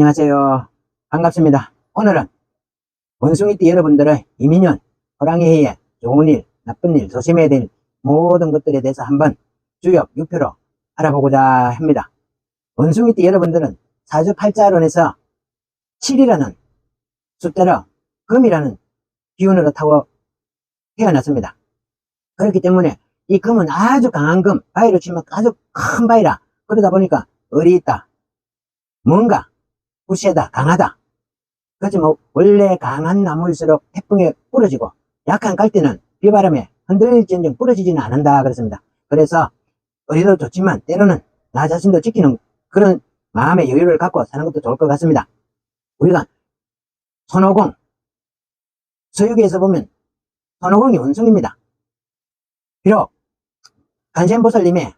안녕하세요. 반갑습니다. 오늘은 원숭이띠 여러분들의 이민년 호랑이 해에 좋은 일, 나쁜 일, 조심해야 될 모든 것들에 대해서 한번 주역 6표로 알아보고자 합니다. 원숭이띠 여러분들은 사주 팔자론에서 7이라는 숫자로 금이라는 기운으로 타고 태어났습니다. 그렇기 때문에 이 금은 아주 강한 금, 바위로 치면 아주 큰 바위라 그러다 보니까 을이 있다. 뭔가 부세다, 강하다. 그렇지 뭐 원래 강한 나무일수록 태풍에 부러지고 약한 갈대는 비바람에 흔들릴지언정 부러지지는 않는다 그랬습니다. 그래서 의리도 좋지만 때로는 나 자신도 지키는 그런 마음의 여유를 갖고 사는 것도 좋을 것 같습니다. 우리가 손오공 서유기에서 보면 손오공이 원숭입니다. 비록 간센보살님의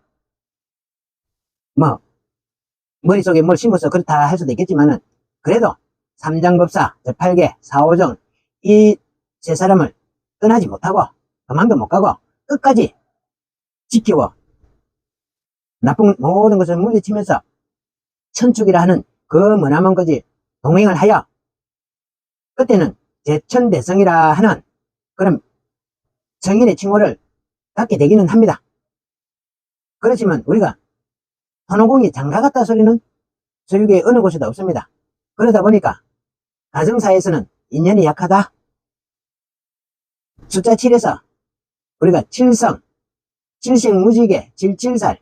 뭐 머릿속에 뭘 심어서 그렇다 할 수도 있겠지만은 그래도 삼장법사, 팔계, 사오정 이 세 사람을 떠나지 못하고 그만도 못 가고 끝까지 지키고 나쁜 모든 것을 물리치면서 천축이라 하는 그 머나먼 것이 동행을 하여 그때는 제천대성이라 하는 그런 성인의 칭호를 갖게 되기는 합니다. 그렇지만 우리가 선호공이 장가 같다 소리는 소유계 어느 곳에도 없습니다. 그러다 보니까 가정사에서는 인연이 약하다. 숫자 7에서 우리가 칠성, 칠생무지개, 칠칠살,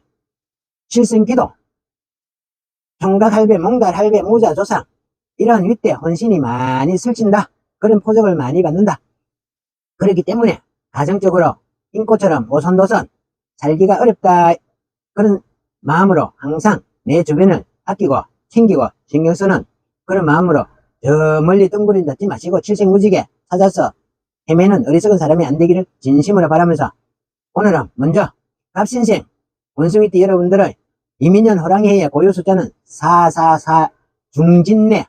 칠생기도, 형각할배, 몽달할배, 무자조상 이러한 윗대 헌신이 많이 슬친다. 그런 포적을 많이 받는다. 그렇기 때문에 가정적으로 인꼬처럼 오손도손 살기가 어렵다. 그런 마음으로 항상 내 주변을 아끼고 챙기고 신경 쓰는 그런 마음으로 저 멀리 뜬구리 잡지 마시고 칠생무지개 찾아서 헤매는 어리석은 사람이 안 되기를 진심으로 바라면서 오늘은 먼저 갑신생 원숭이띠 여러분들의 이민년 호랑이의 고유 숫자는 444 중진내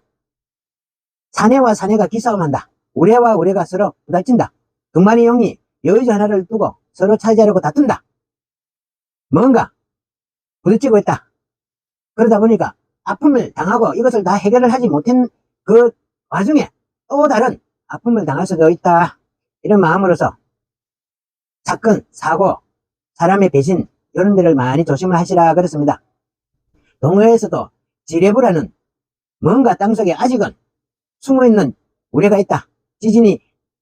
사내와 사내가 기싸움한다. 우레와 우레가 서로 부닥친다. 두 마리 용이 여의주 하나를 두고 서로 차지하려고 다툰다. 뭔가 부딪히고 있다. 그러다 보니까 아픔을 당하고 이것을 다 해결을 하지 못한 그 와중에 또 다른 아픔을 당할 수도 있다. 이런 마음으로서 사건, 사고, 사람의 배신 이런 데를 많이 조심을 하시라 그랬습니다. 동호회에서도 지뢰부라는 뭔가 땅속에 아직은 숨어있는 우레가 있다. 지진이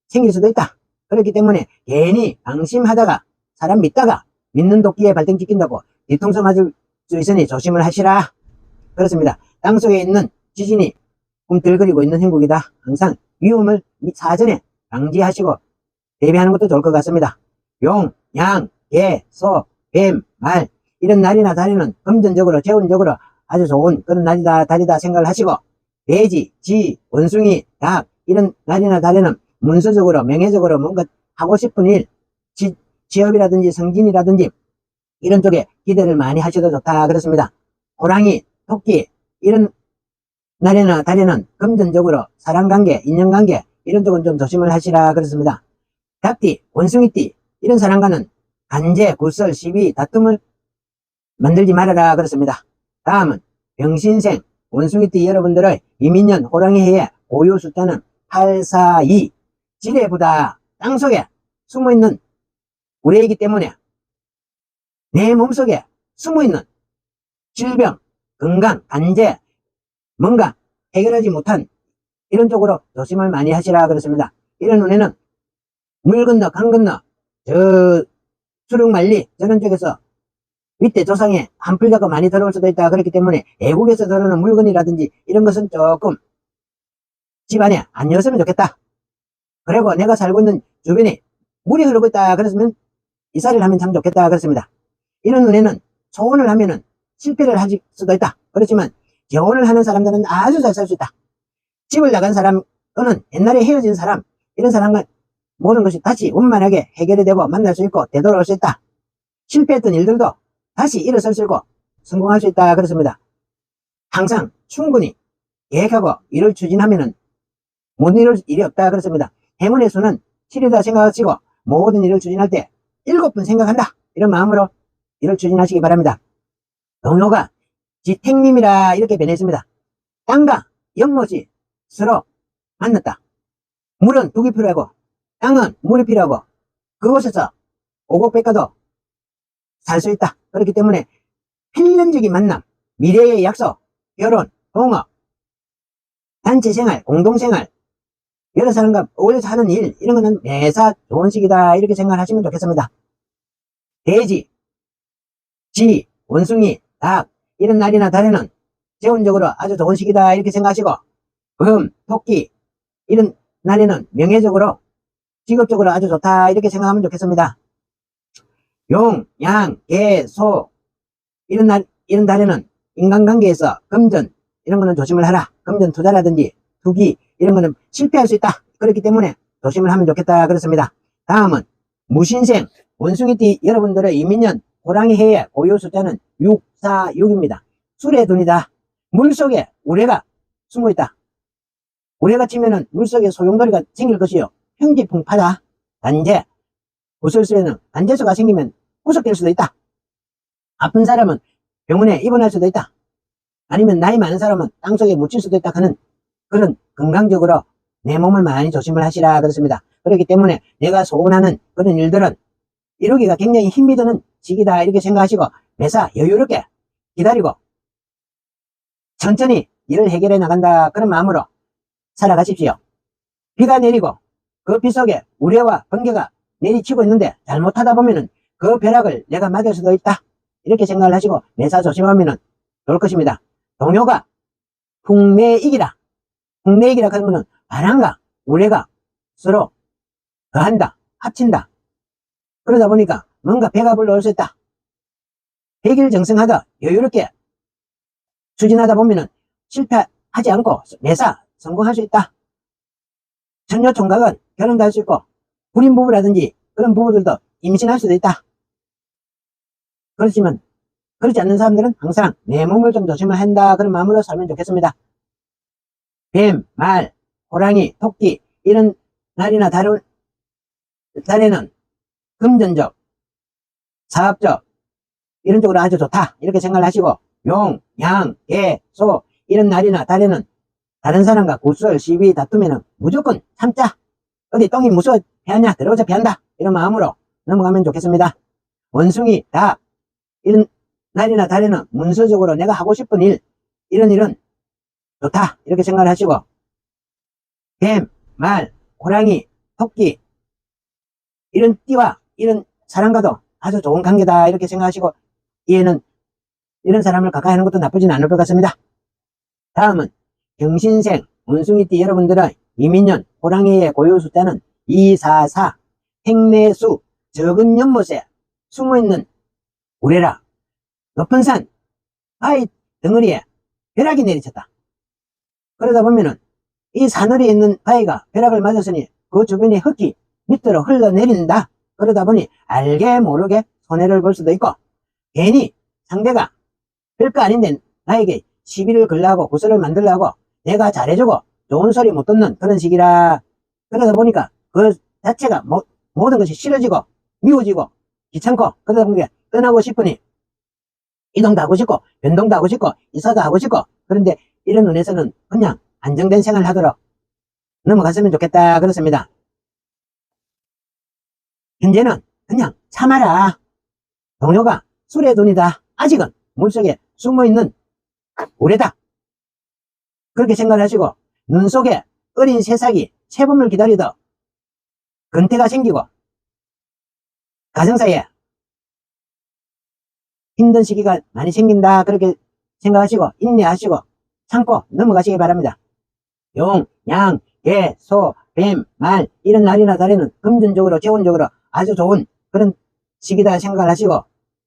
생길 수도 있다. 그렇기 때문에 괜히 방심하다가 사람 믿다가 믿는 도끼에 발등 찍힌다고 뒤통수 맞을 수 있으니 조심을 하시라. 그렇습니다. 땅속에 있는 지진이 꿈틀거리고 있는 행국이다. 항상 위험을 사전에 방지하시고 대비하는 것도 좋을 것 같습니다. 용, 양, 개, 소, 뱀, 말 이런 날이나 다리는 금전적으로 재운적으로 아주 좋은 그런 날이다 다리다 생각을 하시고 돼지, 쥐, 원숭이, 닭 이런 날이나 다리는 문서적으로 명예적으로 뭔가 하고 싶은 일 지, 취업이라든지 성진이라든지 이런 쪽에 기대를 많이 하셔도 좋다 그렇습니다. 호랑이, 토끼 이런 날이나 다리는 금전적으로 사랑관계, 인연관계 이런 쪽은 좀 조심을 하시라 그렇습니다. 닭띠, 원숭이띠 이런 사람과는 간제, 굴설, 시비, 다툼을 만들지 말아라 그렇습니다. 다음은 병신생, 원숭이띠 여러분들의 이민년 호랑이 해의 고유 숫자는 842 지뢰보다 땅속에 숨어있는 우레이기 때문에 내 몸속에 숨어있는 질병, 건강, 간제 뭔가 해결하지 못한 이런 쪽으로 조심을 많이 하시라 그렇습니다. 이런 눈에는 물 건너 강 건너 저 수륙만리 저런 쪽에서 밑에 조상에 한풀 자가 많이 들어올 수도 있다 그렇기 때문에 애국에서 들어오는 물건이라든지 이런 것은 조금 집안에 안 였으면 좋겠다. 그리고 내가 살고 있는 주변에 물이 흐르고 있다 그랬으면 이사를 하면 참 좋겠다 그렇습니다. 이런 눈에는 소원을 하면은 실패를 할 수도 있다. 그렇지만 결혼을 하는 사람들은 아주 잘 살 수 있다. 집을 나간 사람 또는 옛날에 헤어진 사람 이런 사람과 모든 것이 다시 원만하게 해결이 되고 만날 수 있고 되돌아올 수 있다. 실패했던 일들도 다시 일어설 수 있고 성공할 수 있다 그렇습니다. 항상 충분히 계획하고 일을 추진하면 은 못 이룰 일이 없다 그렇습니다. 행운의 수는 7이다 생각하시고 모든 일을 추진할 때 일곱 번 생각한다 이런 마음으로 일을 추진하시기 바랍니다. 동료가 지택님이라 이렇게 변했습니다. 땅과 연못이 서로 만났다. 물은 둑이 필요하고 땅은 물이 필요하고 그곳에서 오곡백과도 살 수 있다. 그렇기 때문에 필연적인 만남, 미래의 약속, 결혼, 동업, 단체생활, 공동생활, 여러 사람과 어울려서 하는 일, 이런 거는 매사 좋은 시기다. 이렇게 생각하시면 좋겠습니다. 돼지, 쥐, 원숭이, 닭, 이런 날이나 달에는 재원적으로 아주 좋은 시기다. 이렇게 생각하시고, 금, 토끼, 이런 날에는 명예적으로, 직업적으로 아주 좋다. 이렇게 생각하면 좋겠습니다. 용, 양, 개, 소, 이런 날, 이런 달에는 인간관계에서 금전, 이런 거는 조심을 하라. 금전 투자라든지 투기, 이런 거는 실패할 수 있다. 그렇기 때문에 조심을 하면 좋겠다. 그렇습니다. 다음은 무신생, 원숭이띠 여러분들의 이민년 호랑이 해의 고유 숫자는 6, 4, 6입니다. 술의 돈이다. 물속에 우레가 숨어 있다. 우레가 치면은 물속에 소용돌이가 생길 것이요. 형제풍파다. 단재, 구설수에는 단재수가 생기면 구속될 수도 있다. 아픈 사람은 병원에 입원할 수도 있다. 아니면 나이 많은 사람은 땅속에 묻힐 수도 있다 하는 그런 건강적으로 내 몸을 많이 조심을 하시라 그렇습니다. 그렇기 때문에 내가 소원하는 그런 일들은 이루기가 굉장히 힘이 드는 시기다 이렇게 생각하시고 매사 여유롭게 기다리고 천천히 일을 해결해 나간다 그런 마음으로 살아가십시오. 비가 내리고 그 비 속에 우레와 번개가 내리치고 있는데 잘못하다 보면은 그 벼락을 내가 맞을 수도 있다. 이렇게 생각을 하시고 매사 조심하면은 좋을 것입니다. 동료가 풍매이기라. 풍매이기라 그러면은 바람과 우레가 서로 더한다. 합친다. 그러다 보니까 뭔가 배가 불러올 수 있다. 백일정성하다 여유롭게 추진하다 보면은 실패하지 않고 매사 성공할 수 있다. 전녀 총각은 결혼도 할 수 있고 불임 부부라든지 그런 부부들도 임신할 수도 있다. 그렇지만 그렇지 않는 사람들은 항상 내 몸을 좀 조심을 한다 그런 마음으로 살면 좋겠습니다. 뱀, 말, 호랑이, 토끼 이런 날이나 다른 달에는 금전적, 사업적 이런 쪽으로 아주 좋다. 이렇게 생각을 하시고 용, 양, 개, 소 이런 날이나 달에는 다른 사람과 구설, 시비 다투면은 무조건 참자. 어디 똥이 무서워 피하냐? 들어오자 피한다. 이런 마음으로 넘어가면 좋겠습니다. 원숭이, 닭 이런 날이나 달에는 문서적으로 내가 하고 싶은 일 이런 일은 좋다. 이렇게 생각을 하시고 뱀, 말, 호랑이, 토끼 이런 띠와 이런 사람과도 아주 좋은 관계다 이렇게 생각하시고 이에는 이런 사람을 가까이 하는 것도 나쁘진 않을 것 같습니다. 다음은 경신생 원숭이띠 여러분들의 이민년 호랑이의 고유 숫자는 244 행내수 적은 연못에 숨어있는 우레라 높은 산 바위 덩어리에 벼락이 내리쳤다. 그러다 보면은 이 사늘이 있는 바위가 벼락을 맞았으니 그 주변에 흙이 밑으로 흘러내린다. 그러다 보니 알게 모르게 손해를 볼 수도 있고 괜히 상대가 별거 아닌데 나에게 시비를 걸라고 구설을 만들라고 내가 잘해주고 좋은 소리 못 듣는 그런 식이라 그러다 보니까 그 자체가 모, 모든 것이 싫어지고 미워지고 귀찮고 그러다 보니까 떠나고 싶으니 이동도 하고 싶고 변동도 하고 싶고 이사도 하고 싶고 그런데 이런 눈에서는 그냥 안정된 생활을 하도록 넘어갔으면 좋겠다 그렇습니다. 현재는 그냥 참아라. 동료가 술의 돈이다. 아직은 물속에 숨어있는 우레다. 그렇게 생각을 하시고 눈 속에 어린 새싹이 채범을 기다리다 근태가 생기고 가정사에 힘든 시기가 많이 생긴다 그렇게 생각하시고 인내하시고 참고 넘어가시기 바랍니다. 용, 양, 개, 소, 뱀, 말 이런 날이나 달에는 금전적으로 재원적으로 아주 좋은 그런 시기다 생각을 하시고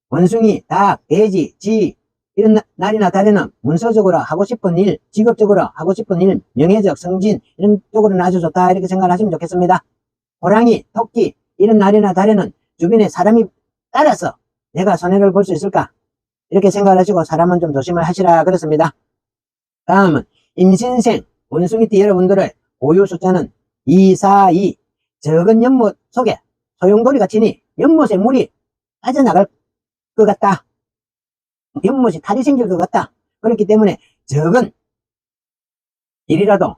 원숭이, 닭, 돼지, 쥐 이런 나- 날이나 달에는 문서적으로 하고 싶은 일, 직업적으로 하고 싶은 일, 명예적, 성진 이런 쪽으로는 아주 좋다 이렇게 생각을 하시면 좋겠습니다. 호랑이, 토끼 이런 날이나 달에는 주변에 사람이 따라서 내가 손해를 볼 수 있을까 이렇게 생각을 하시고 사람은 좀 조심을 하시라 그렇습니다. 다음은 임신생 원숭이띠 여러분들의 고유 숫자는 242 적은 연못 속에 소용돌이가 치니 연못에 물이 빠져나갈 것 같다. 연못이 탈이 생길 것 같다. 그렇기 때문에 적은 일이라도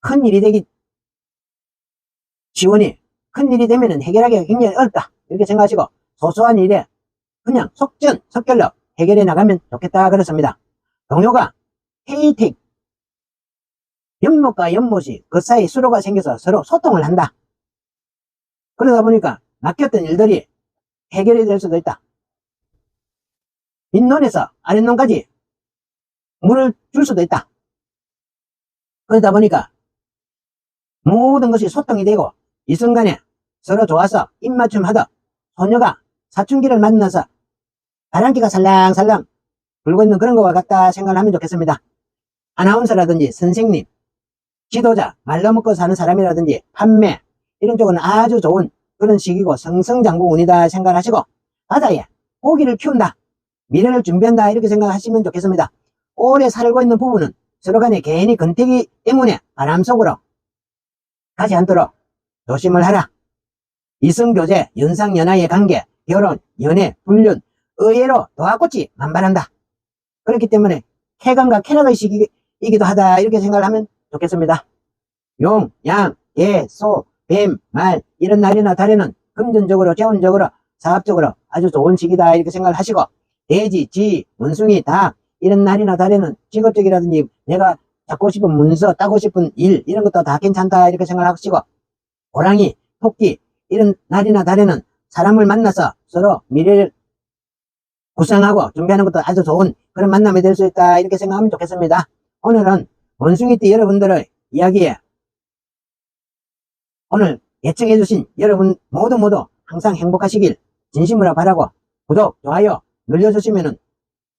큰 일이 되기 지원이 큰 일이 되면은 해결하기가 굉장히 어렵다. 이렇게 생각하시고 소소한 일에 그냥 속전, 속결로 해결해 나가면 좋겠다. 그렇습니다. 동료가 회의택, 연못과 연못이 그 사이 수로가 생겨서 서로 소통을 한다. 그러다 보니까 맡겼던 일들이 해결이 될 수도 있다. 윗논에서 아랫논까지 물을 줄 수도 있다. 그러다 보니까 모든 것이 소통이 되고 이 순간에 서로 좋아서 입맞춤 하다 소녀가 사춘기를 만나서 바람기가 살랑살랑 불고 있는 그런 것과 같다 생각을 하면 좋겠습니다. 아나운서라든지 선생님, 지도자, 말로 먹고 사는 사람이라든지 판매 이런 쪽은 아주 좋은 그런 시기고 성성장구운이다 생각하시고 바다에 고기를 키운다. 미래를 준비한다 이렇게 생각하시면 좋겠습니다. 오래 살고 있는 부부는 서로 간에 괜히 건태기 때문에 바람 속으로 가지 않도록 조심을 하라. 이성교제, 연상연하의 관계, 결혼, 연애, 불륜, 의외로 도화꽃이 만발한다. 그렇기 때문에 쾌감과 쾌락의 시기이기도 하다 이렇게 생각을 하면 좋겠습니다. 용, 양, 개, 소, 뱀, 말 이런 날이나 달에는 금전적으로, 재원적으로, 사업적으로 아주 좋은 시기다 이렇게 생각을 하시고 돼지, 쥐, 원숭이, 닭 이런 날이나 달에는 직업적이라든지 내가 잡고 싶은 문서, 따고 싶은 일 이런 것도 다 괜찮다 이렇게 생각을 하시고 호랑이, 토끼 이런 날이나 달에는 사람을 만나서 서로 미래를 구상하고 준비하는 것도 아주 좋은 그런 만남이 될 수 있다 이렇게 생각하면 좋겠습니다. 오늘은 원숭이띠 여러분들의 이야기에 오늘 예측해 주신 여러분 모두 모두 항상 행복하시길 진심으로 바라고 구독, 좋아요 눌러주시면은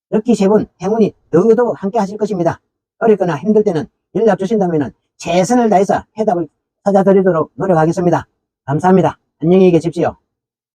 럭키 세분 행운이 더더욱 함께 하실 것입니다. 어렵거나 힘들 때는 연락 주신다면은 최선을 다해서 해답을 찾아드리도록 노력하겠습니다. 감사합니다. 안녕히 계십시오.